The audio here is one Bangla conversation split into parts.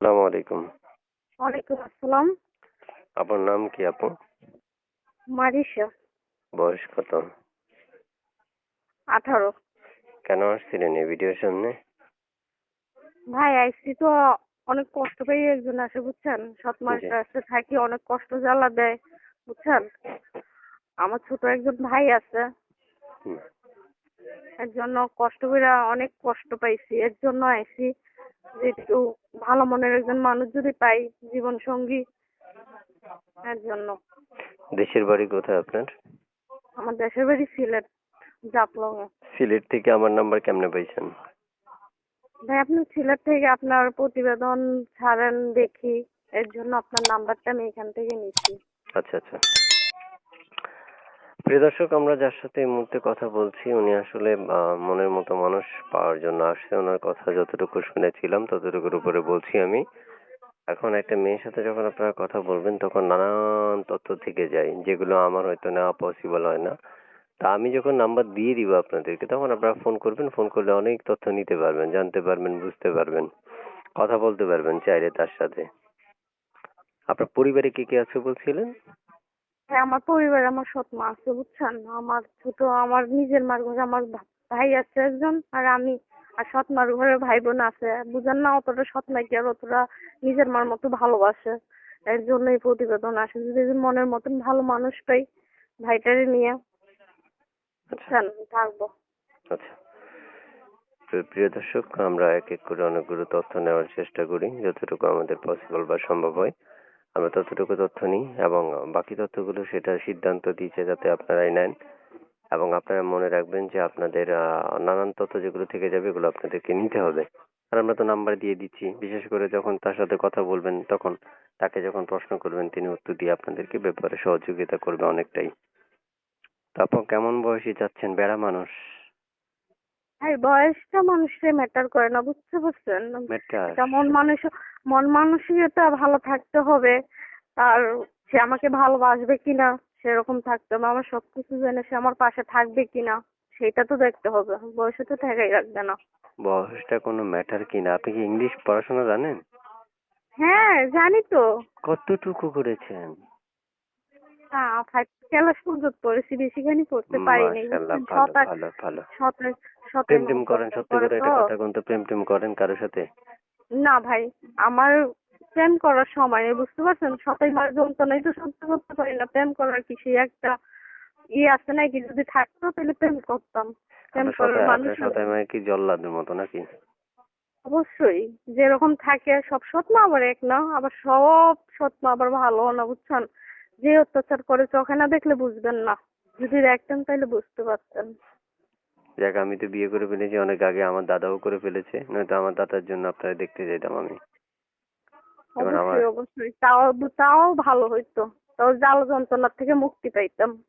আসসালামু আলাইকুম। ওয়ালাইকুম আসসালাম। আপনার নাম কি আপু? মারিশা। বয়স কত? আঠারো। কেন আসছিলেন এই ভিডিওর সামনে? ভাই আইসি তো অনেক কষ্ট পেয়ে একজন আসে বুঝছেন? সৎ মানুষের আসতে থাকি অনেক কষ্ট জ্বালা দেয় বুঝছেন? আমার ছোট একজন ভাই আছে। এর জন্য কষ্ট করে অনেক কষ্ট পাইছি। এর জন্য আইসি একটু ভালো মনের একজন মানুষ যদি পাই জীবন সঙ্গী এর জন্য। দেশের বাড়ি কোথায় আপনার? আমার দেশের বাড়ি সিলেট জাপলং সিলেট থেকে আমার নাম্বার কেমনে পাইছেন? ভাই আপনি সিলেট থেকে আপনার প্রতিবেদন ছাড়েন দেখি এর জন্য আপনার নাম্বারটা আমি এখান থেকে নিচ্ছি। আচ্ছা আচ্ছা। প্রিয় দর্শক, আমরা যার সাথে এই মুহূর্তে কথা বলছি, উনি আসলে মনের মতো মানুষ পাওয়ার জন্য আসছে। ওনার কথা যতটুকু শুনেছিলাম, ততটুকুর উপরে বলছি আমি। এখন একটা মেয়ের সাথে যখন আপনারা কথা বলবেন, তখন নানান তথ্য থেকে যায়, যেগুলো আমার হয়তো নেওয়া পসিবল হয় না। তা আমি যখন নাম্বার দিয়ে দিব আপনাদেরকে, তখন আপনারা ফোন করবেন। ফোন করলে অনেক তথ্য নিতে পারবেন, জানতে পারবেন, বুঝতে পারবেন, কথা বলতে পারবেন চাইলে তার সাথে। আপনার পরিবারে কে কে আছে বলছিলেন? হ্যাঁ আমার পরিবারে আমার সৎ মা আছে, বুঝছেন? আমার ছোট, আমার নিজের মার ঘরে আমার ভাই আছে একজন, আর আমি, আর সৎ মার ঘরে ভাই বোন আছে। বুঝেন না, অতটা সৎ নাকি আর, অতটা নিজের মার মতো ভালোবাসে। এর জন্য এই প্রতিবেদন আসে। যদি মনের মতন ভালো মানুষ পাই ভাইটারে নিয়ে, বুঝছেন? থাকব। আচ্ছা। প্রিয় দর্শক, আমরা এক এক করে অনেকগুলো তথ্য নেওয়ার চেষ্টা করি, যতটুকু আমাদের পসিবল বা সম্ভব হয়। আমরা ততটুকু তথ্য নিই এবং বাকি তথ্যগুলো সেটা সিদ্ধান্ত দিচ্ছে যাতে আপনারাই নেন এবং আপনারা মনে রাখবেন যে আপনাদের নানান তথ্য যেগুলো থেকে যাবে এগুলো আপনাদেরকে নিতে হবে। আর আমরা তো নাম্বার দিয়ে দিচ্ছি। বিশেষ করে যখন তার সাথে কথা বলবেন তখন তাকে যখন প্রশ্ন করবেন তিনি উত্তর দিয়ে আপনাদেরকে ব্যাপারে সহযোগিতা করবে অনেকটাই। তারপর কেমন বয়সী যাচ্ছেন? বেড়া মানুষ। ভাই বয়সটা মানুষের ম্যাটার করে না বুঝতে পারছেন? এটা মন মানুষ মন মানসিকতা ভালো থাকতে হবে। আর সে আমাকে ভালোবাসবে কিনা সেরকম থাকতে হবে। আমার সবকিছু জেনে সে আমার পাশে থাকবে কিনা সেটা তো দেখতে হবে। বয়সে তো ঠেকাই রাখবে না। বয়সটা কোনো ম্যাটার কিনা? আপনি কি ইংলিশ পড়াশোনা জানেন? হ্যাঁ জানি তো। কতটুকু করেছেন? হ্যাঁ ফাইভ ক্লাস পর্যন্ত পড়েছি বেশিখানি পড়তে পারিনি। ভালো ভালো প্রেম টেম করেন সত্যি করে এটা কথা কোন তো প্রেম টেম করেন কারোর সাথে? না ভাই আমার প্রেম করার সময় নেই বুঝতে পারছেন? সবাই মার যন্ত্রণাই তো সহ্য করতে পারি না। প্রেম করার কি সেই একটা ইয়ে আছে নাকি? যদি থাকতো তাহলে প্রেম করতাম। প্রেম করার মানুষ সাথে মানে কি জল্লাদের মতো নাকি? অবশ্যই। যেরকম থাকে সব সৎ মা আবার এক না? আবার সব সৎ মা আবার ভালো না বুঝছেন? যে অত্যাচার করে চোখে না দেখলে বুঝবেন না। যদি দেখতেন তাহলে বুঝতে পারতেন। যাক আমি তো বিয়ে করে ফেলেছি অনেক আগে আমার দাদাও করে ফেলেছে নয়তো আমার দাদার জন্য আপনারা দেখতে যেতাম আমি। এবার আমার- অবশ্যই। অবশ্যই তাও তাও ভালো হইতো। তাও জাল যন্ত্রণার থেকে মুক্তি পাইতাম।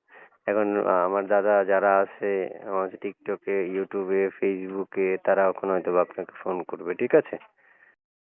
এখন আমার দাদা যারা আছে আমার টিকটকে ইউটিউবে ফেসবুকে তারা এখন হয়তো আপনাকে ফোন করবে ঠিক আছে?